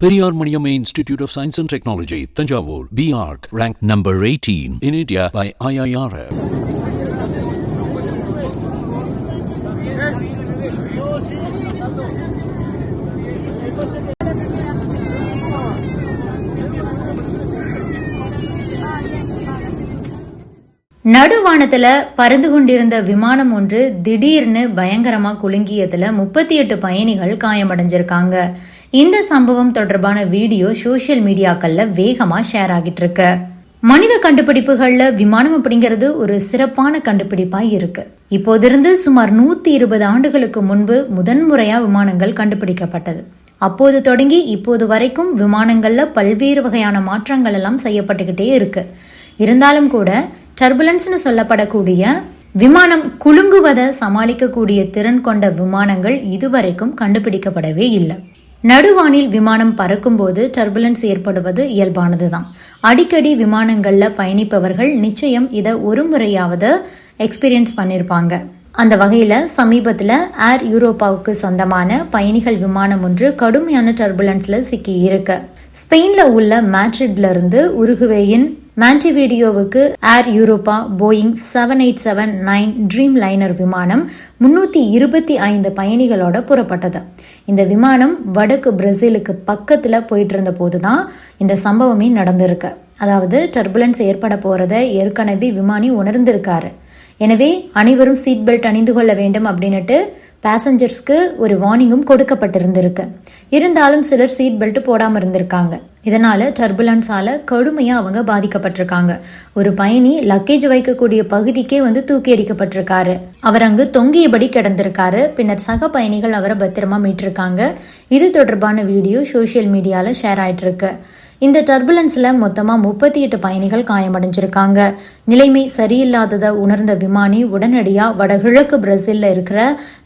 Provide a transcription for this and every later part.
Periyar Maniam institute of science and technology Thanjavur BArch rank number eighteen in India by IRF நடுவானத்துல பறந்து கொண்டிருந்த விமானம் ஒன்று திடீர்னு பயங்கரமா குலுங்கியதுல முப்பத்தி எட்டு பயணிகள் காயமடைஞ்சிருக்காங்க. இந்த சம்பவம் தொடர்பான வீடியோ சோஷியல் மீடியாக்கள்ல வேகமா ஷேர் ஆகிட்டு இருக்கு மனித கண்டுபிடிப்புகள்ல விமானம் அப்படிங்கிறது ஒரு சிறப்பான கண்டுபிடிப்பா இருக்கு. இப்போதிருந்து சுமார் நூத்தி இருபது ஆண்டுகளுக்கு முன்பு முதன்முறையா விமானங்கள் கண்டுபிடிக்கப்பட்டது. அப்போது தொடங்கி இப்போது வரைக்கும் விமானங்கள்ல பல்வேறு வகையான மாற்றங்கள் எல்லாம் செய்யப்பட்டுக்கிட்டே இருக்கு. இருந்தாலும் கூட டர்புலன்ஸ்னு சொல்லப்படக்கூடிய விமானம் குலுங்குவதை சமாளிக்கக்கூடிய திறன் கொண்ட விமானங்கள் இதுவரைக்கும் கண்டுபிடிக்கப்படவே இல்லை. நடுவானில் விமானம் பறக்கும்போது டர்புலன்ஸ் ஏற்படுவது இயல்பானதுதான். அடிக்கடி விமானங்கள்ல பயணிப்பவர்கள் நிச்சயம் இதை ஒரு முறையாவது எக்ஸ்பீரியன்ஸ் பண்ணியிருப்பாங்க அந்த வகையில சமீபத்துல ஏர் யூரோப்பாவுக்கு சொந்தமான பயணிகள் விமானம் ஒன்று கடுமையான டர்புலன்ஸ்ல சிக்கி இருக்கு. ஸ்பெயின்ல உள்ள மேட்ரிட்ல இருந்து உருகுவேயின் மாண்டிவீடியோவுக்கு Air Europa Boeing seven eight seven nine Dreamliner விமானம் முன்னூத்தி இருபத்தி ஐந்து பயணிகளோட புறப்பட்டது. இந்த விமானம் வடக்கு பிரேசிலுக்கு பக்கத்துல போயிட்டு இருந்த போதுதான் இந்த சம்பவமே நடந்திருக்கு. அதாவது டர்புலன்ஸ் ஏற்பட போகிறத ஏற்கனவே விமானி உணர்ந்திருக்காரு. எனவே அனைவரும் சீட் பெல்ட் அணிந்து கொள்ள வேண்டும் அப்படின்னுட்டு பேசஞ்சர்ஸ்க்கு ஒரு வார்னிங்கும் கொடுக்கப்பட்டிருந்திருக்கு. இருந்தாலும் சிலர் சீட் பெல்ட் போடாமல் இருந்திருக்காங்க. இதனால டர்புலன்ஸால கடுமையா அவங்க பாதிக்கப்பட்டிருக்காங்க. ஒரு பயணி லக்கேஜ் வைக்கக்கூடிய பகுதிக்கே வந்து தூக்கி அடிக்கப்பட்டிருக்காரு. அவர் அங்கு தொங்கியபடி கிடந்திருக்காரு. பின்னர் சக பயணிகள் அவரை பத்திரமா மீட்டிருக்காங்க. இது தொடர்பான வீடியோ சோசியல் மீடியால ஷேர் ஆயிட்டு இருக்கு இந்த டர்புலன்ஸில் மொத்தமாக முப்பத்தி எட்டு பயணிகள் காயமடைஞ்சிருக்காங்க. நிலைமை சரியில்லாததை உணர்ந்த விமானி உடனடியாக வடகிழக்கு பிரேசிலில் இருக்கிற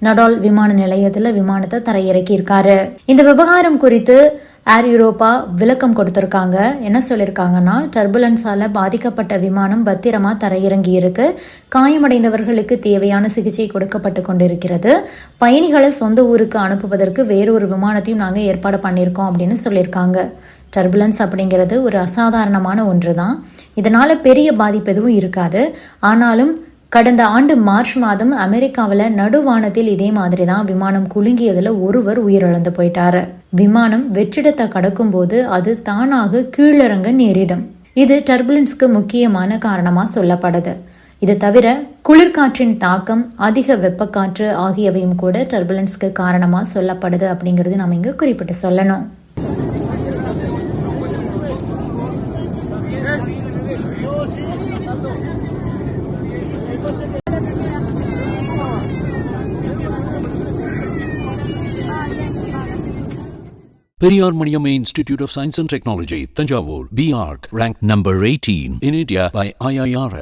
நடால் விமான நிலையத்தில் விமானத்தை தரையிறக்கியிருக்காரு. இந்த விவகாரம் குறித்து ஏர் யூரோப்பா விளக்கம் கொடுத்திருக்காங்க. என்ன சொல்லியிருக்காங்கன்னா டர்புலன்ஸால பாதிக்கப்பட்ட விமானம் பத்திரமா தரையிறங்கி இருக்கு காயமடைந்தவர்களுக்கு தேவையான சிகிச்சை கொடுக்கப்பட்டு கொண்டிருக்கிறது. பயணிகளை சொந்த ஊருக்கு அனுப்புவதற்கு வேறொரு விமானத்தையும் நாங்கள் ஏற்பாடு பண்ணியிருக்கோம் அப்படின்னு சொல்லியிருக்காங்க. டர்புலன்ஸ் அப்படிங்கிறது ஒரு அசாதாரணமான ஒன்று தான் இதனால் பெரிய பாதிப்பு எதுவும் இருக்காது. ஆனாலும் கடந்த ஆண்டு மார்ச் மாதம் அமெரிக்காவில் நடுவானத்தில் இதே மாதிரி தான் விமானம் குலுங்கியதில் ஒருவர் உயிரிழந்து போயிட்டார். விமானம் வெற்றிடத்தை கடக்கும் போது அது தானாக கீழிறங்க நேரிடும். இது டர்புலன்ஸ்க்கு முக்கியமான காரணமாக சொல்லப்படுது. இது தவிர குளிர்காற்றின் தாக்கம் அதிக வெப்பக்காற்று ஆகியவையும் கூட டர்புலன்ஸ்க்கு காரணமாக சொல்லப்படுது அப்படிங்கிறது நம்ம இங்கே குறிப்பிட்டு சொல்லணும். Periyar Maniamma Institute of Science and Technology, Tanjavur, BARC, ranked number 18 in India by IIRF.